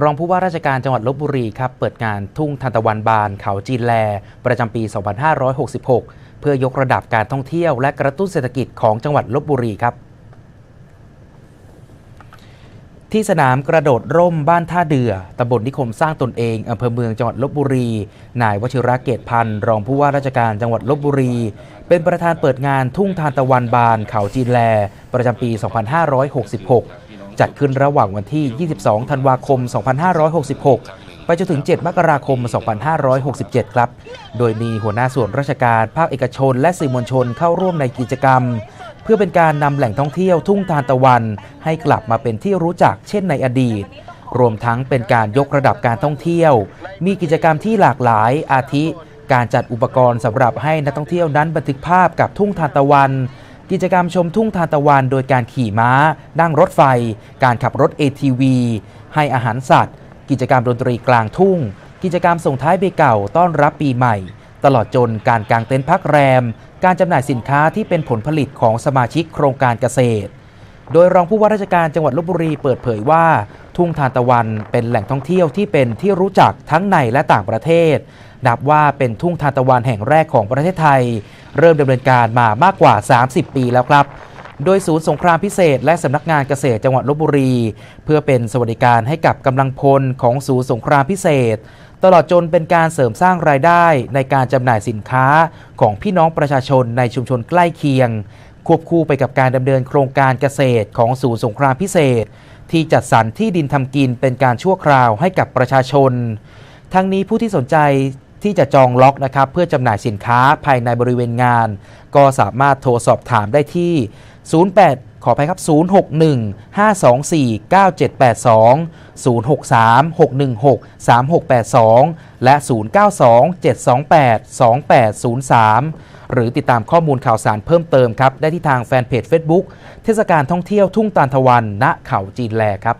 รองผู้ว่าราชการจังหวัดลบบุรีครับเปิดงานทุ่งทานตะวันบานเขาจีนแล ประจำปี 2566 เพื่อยกระดับการท่องเที่ยวและกระตุ้นเศรษฐกิจของจังหวัดลบบุรีครับ ที่สนามกระโดดร่มบ้านท่าเดือตำบลนิคมสร้างตนเองอำเภอเมืองจังหวัดลบบุรี นายวชิระเกตพันธ์รองผู้ว่าราชการจังหวัดลบบุรี เป็นประธานเปิดงานทุ่งทานตะวันบานเขาจีนแล ประจำปี 2566 จัดขึ้นระหว่างวันที่ 22 ธันวาคม 2566 ไปจนถึง 7 มกราคม 2567 ครับ โดยมีหัวหน้าส่วนราชการ ภาคเอกชน และสื่อมวลชนเข้าร่วมในกิจกรรม เพื่อเป็นการนำแหล่งท่องเที่ยวทุ่งทานตะวัน ให้กลับมาเป็นที่รู้จักเช่นในอดีต รวมทั้งเป็นการยกระดับการท่องเที่ยว มีกิจกรรมที่หลากหลายอาทิ การจัดอุปกรณ์สำหรับให้นักท่องเที่ยวนั้นบันทึกภาพกับทุ่งทานตะวัน กิจกรรมชมทุ่งทานตะวันโดยการขี่ม้า นั่งรถไฟ การขับรถ ATV ให้อาหารสัตว์ กิจกรรมดนตรีกลางทุ่ง กิจกรรมส่งท้ายปีเก่าต้อนรับปีใหม่ ตลอดจนการกางเต็นท์พักแรม การจำหน่ายสินค้าที่เป็นผลผลิตของสมาชิกโครงการเกษตร โดยรองผู้ว่าราชการจังหวัดลบบุรีเปิดเผยว่า ทุ่งทานตะวันเป็นแหล่งท่องเที่ยวที่เป็นที่รู้จักทั้งในและต่างประเทศ นับว่าเป็นทุ่งทานตะวันแห่งแรกของประเทศไทย เริ่มดำเนินการมามากกว่า 30 ปีแล้วครับโดยศูนย์สงครามพิเศษ และสำนักงานเกษตรจังหวัดลบบุรี เพื่อเป็นสวัสดิการให้กับกำลังพลของศูนย์สงครามพิเศษ ตลอดจนเป็นการเสริมสร้างรายได้ในการจำหน่ายสินค้าของพี่น้องประชาชนในชุมชนใกล้เคียง ควบคู่ไปกับการดำเนินโครงการเกษตรของศูนย์สงครามพิเศษ ที่จัดสรรที่ดินทำกินเป็นการชั่วคราวให้กับประชาชน ทั้งนี้ผู้ที่สนใจ ที่จะจองล็อกนะครับเพื่อจำหน่ายสินค้าภายในบริเวณงาน ก็สามารถโทรสอบถามได้ที่ 08 ขออภัยครับ 061 524 9782 063 616 3682 และ 092 728 2803 หรือติดตามข้อมูลข่าวสารเพิ่มเติมครับ ได้ที่ทางแฟนเพจ Facebook เทศกาลท่องเที่ยวทุ่งตาลทวันณเขาจีนแลครับ